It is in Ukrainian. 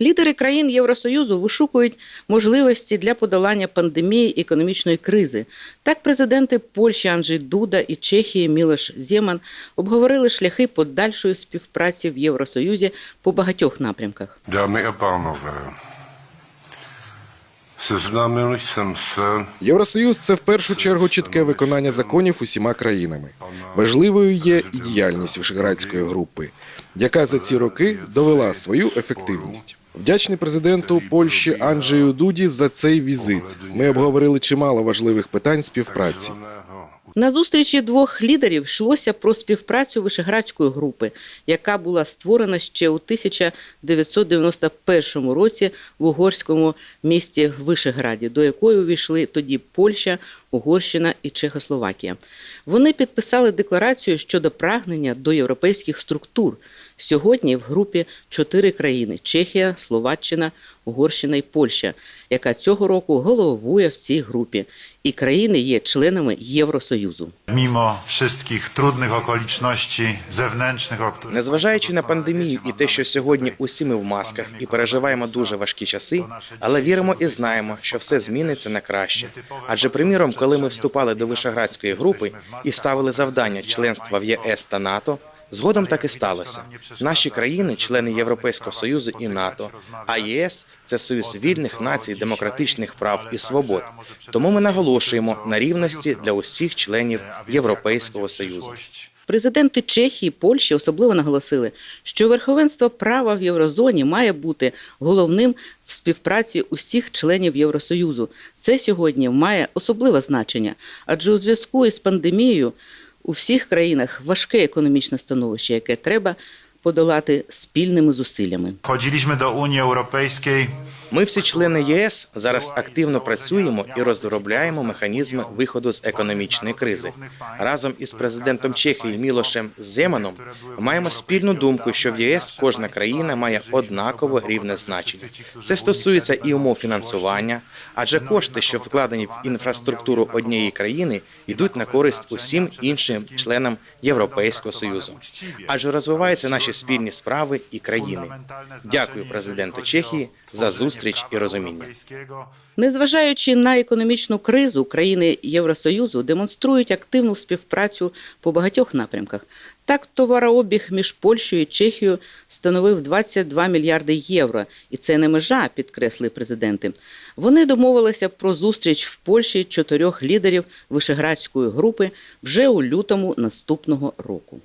Лідери країн Євросоюзу вишукують можливості для подолання пандемії і економічної кризи. Так, президенти Польщі Анджей Дуда і Чехії Мілош Зєман обговорили шляхи подальшої співпраці в Євросоюзі по багатьох напрямках. Ми a Євросоюз це в першу чергу чітке виконання законів усіма країнами. Важливою є і діяльність Вишеградської групи, яка за ці роки довела свою ефективність. Вдячний президенту Польщі Анджею Дуді за цей візит. Ми обговорили чимало важливих питань співпраці. На зустрічі двох лідерів йшлося про співпрацю Вишеградської групи, яка була створена ще у 1991 році в угорському місті Вишеграді, до якої увійшли тоді Польща, Угорщина і Чехословакія. Вони підписали декларацію щодо прагнення до європейських структур. Сьогодні в групі чотири країни: Чехія, Словаччина, Угорщина і Польща, яка цього року головує в цій групі. І країни є членами Євросоюзу. Wszystkich trudnych okoliczności zewnętrznych, o Незважаючи на пандемію і те, що сьогодні усі ми в масках і переживаємо дуже важкі часи, але віримо і знаємо, що все зміниться на краще. Адже, приміром, коли ми вступали до Вишеградської групи і ставили завдання членства в ЄС та НАТО. Згодом так і сталося. Наші країни, члени Європейського союзу і НАТО, а ЄС це союз вільних націй, демократичних прав і свобод. Тому ми наголошуємо на рівності для усіх членів Європейського союзу. Президенти Чехії, Польщі особливо наголосили, що верховенство права в єврозоні має бути головним в співпраці усіх членів Євросоюзу. Це сьогодні має особливе значення, адже у зв'язку із пандемією у всіх країнах важке економічне становище, яке треба подолати спільними зусиллями. Wchodziliśmy do Unii Europejskiej Ми всі члени ЄС зараз активно працюємо і розробляємо механізми виходу з економічної кризи. Разом із президентом Чехії Мілошем Земаном маємо спільну думку, що в ЄС кожна країна має однаково рівне значення. Це стосується і умов фінансування, адже кошти, що вкладені в інфраструктуру однієї країни, йдуть на користь усім іншим членам Європейського союзу. Адже розвиваються наші спільні справи і країни. Дякую президенту Чехії за зустріч і розуміння. Незважаючи на економічну кризу, країни Євросоюзу демонструють активну співпрацю по багатьох напрямках. Так, товарообіг між Польщею і Чехією становив 22 мільярди євро, і це не межа, підкреслили президенти. Вони домовилися про зустріч в Польщі чотирьох лідерів Вишеградської групи вже у лютому наступного року.